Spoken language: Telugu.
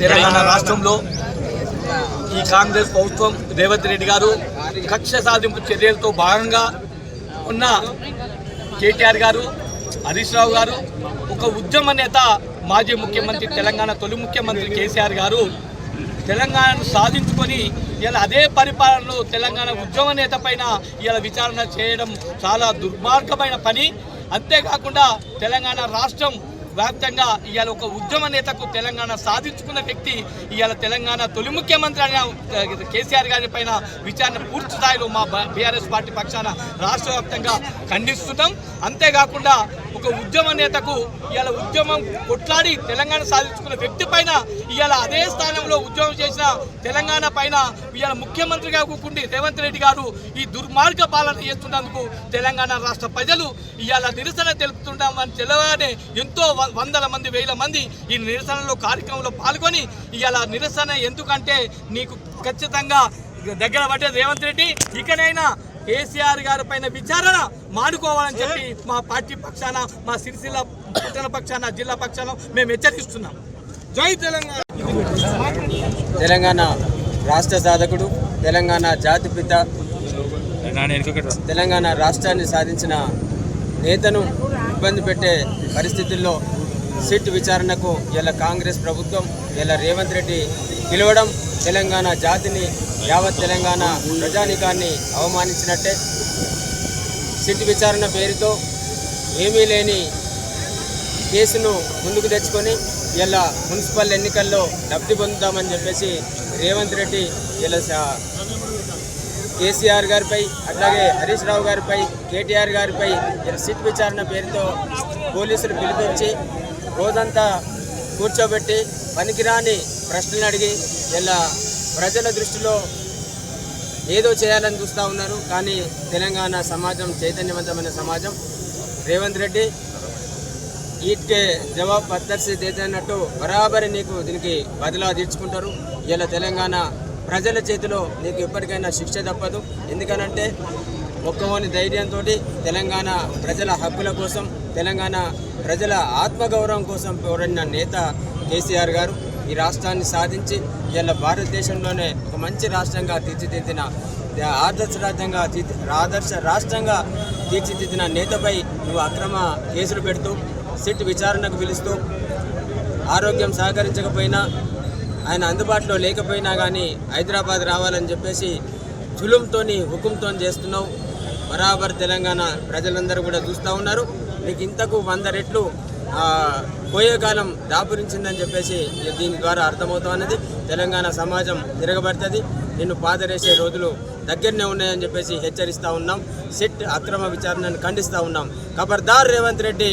తెలంగాణ రాష్ట్రంలో ఈ కాంగ్రెస్ ప్రభుత్వం రేవంత్ రెడ్డి గారు కక్ష సాధింపు చర్యలతో భాగంగా ఉన్న కేటీఆర్ గారు హరీష్ రావు గారు ఒక ఉద్యమ నేత మాజీ ముఖ్యమంత్రి తెలంగాణ తొలి ముఖ్యమంత్రి కేసీఆర్ గారు తెలంగాణను సాధించుకొని ఇలా అదే పరిపాలనలో తెలంగాణ ఉద్యమ నేత పైన ఇలా విచారణ చేయడం చాలా దుర్మార్గమైన పని. అంతేకాకుండా తెలంగాణ రాష్ట్రం వ్యాప్తంగా ఇవాళ ఒక ఉద్యమ నేతకు తెలంగాణ సాధించుకున్న వ్యక్తి ఇవాళ తెలంగాణ తొలి ముఖ్యమంత్రి అయిన కేసీఆర్ గారి పైన విచారణ పూర్తి స్థాయిలో మా బీఆర్ఎస్ పార్టీ పక్షాన రాష్ట్ర వ్యాప్తంగా ఖండిస్తున్నాం. అంతేకాకుండా ఒక ఉద్యమ నేతకు ఇవాళ ఉద్యమం కొట్లాడి తెలంగాణ సాధించుకున్న వ్యక్తి పైన ఇవాళ అదే స్థానంలో ఉద్యమం చేసిన తెలంగాణ పైన ఇవాళ ముఖ్యమంత్రిగా కూకుండి రేవంత్ రెడ్డి గారు ఈ దుర్మార్గ పాలన చేస్తున్నందుకు తెలంగాణ రాష్ట్ర ప్రజలు ఇవాళ నిరసన తెలుపుతుంటామని తెలవగానే ఎంతో వందల మంది వేల మంది ఈ నిరసనలో కార్యక్రమంలో పాల్గొని ఇవాళ నిరసన ఎందుకంటే నీకు ఖచ్చితంగా దగ్గర పట్టే రేవంత్ రెడ్డి. ఇకనైనా కేసీఆర్ గారి పైన విచారణ మానుకోవాలని చెప్పి మా పార్టీ పక్షాన మా సిరిసిల్ల పట్టణ పక్షాన జిల్లా పక్షాన మేము హెచ్చరిస్తున్నాం. జై తెలంగాణ. తెలంగాణ రాష్ట్ర సాధకుడు తెలంగాణ జాతిపిత తెలంగాణ రాష్ట్రాన్ని సాధించిన నేతను ఇబ్బంది పెట్టే పరిస్థితుల్లో సిట్ విచారణకు ఇలా కాంగ్రెస్ ప్రభుత్వం ఇలా రేవంత్ రెడ్డి పిలవడం తెలంగాణ జాతిని యావత్ తెలంగాణ ప్రజానికాన్ని అవమానించినట్టే. సిట్ విచారణ పేరుతో ఏమీ లేని కేసును ముందుకు తెచ్చుకొని ఇలా మున్సిపల్ ఎన్నికల్లో లబ్ధి పొందుతామని చెప్పేసి రేవంత్ రెడ్డి ఇలా కేసీఆర్ గారిపై అట్లాగే హరీష్ రావు గారిపై కేటీఆర్ గారిపై ఇలా సిట్ విచారణ పేరుతో పోలీసులు పిలిపించి రోజంతా కూర్చోబెట్టి పనికిరాని ప్రశ్నలు అడిగి ఇలా ప్రజల దృష్టిలో ఏదో చేయాలని చూస్తూ ఉన్నారు. కానీ తెలంగాణ సమాజం చైతన్యవంతమైన సమాజం. రేవంత్ రెడ్డి ఈట్కే జవాబ్ పత్తర్ సే బరాబరి నీకు దీనికి బదిలా తీర్చుకుంటారు. ఇలా తెలంగాణ ప్రజల చేతిలో నీకు ఎప్పటికైనా శిక్ష తప్పదు. ఎందుకనంటే ఒక్కమోని ధైర్యంతో తెలంగాణ ప్రజల హక్కుల కోసం తెలంగాణ ప్రజల ఆత్మగౌరవం కోసం పోరాడిన నేత కేసీఆర్ గారు ఈ రాష్ట్రాన్ని సాధించి ఇలా భారతదేశంలోనే ఒక మంచి రాష్ట్రంగా తీర్చిదిద్దిన ఆదర్శ రాజ్యంగా తీర్చి ఆదర్శ రాష్ట్రంగా తీర్చిదిద్దిన నేతపై నువ్వు అక్రమ కేసులు పెడుతూ సిట్ విచారణకు పిలుస్తూ ఆరోగ్యం సహకరించకపోయినా ఆయన అందుబాటులో లేకపోయినా కానీ హైదరాబాద్ రావాలని చెప్పేసి జులుంతోని హుకుంతో చేస్తున్నావు. బరాబర్ తెలంగాణ ప్రజలందరూ కూడా చూస్తూ ఉన్నారు. నీకు ఇంతకు వంద రెట్లు పోయే కాలం దాపురించిందని చెప్పేసి దీని ద్వారా అర్థమవుతున్నది. తెలంగాణ సమాజం తిరగబడుతుంది. నిన్ను పాదరేసే రోజులు దగ్గరనే ఉన్నాయని చెప్పేసి హెచ్చరిస్తా ఉన్నాం. సిట్ అక్రమ విచారణను ఖండిస్తా ఉన్నాం. ఖబర్దార్ రేవంత్ రెడ్డి.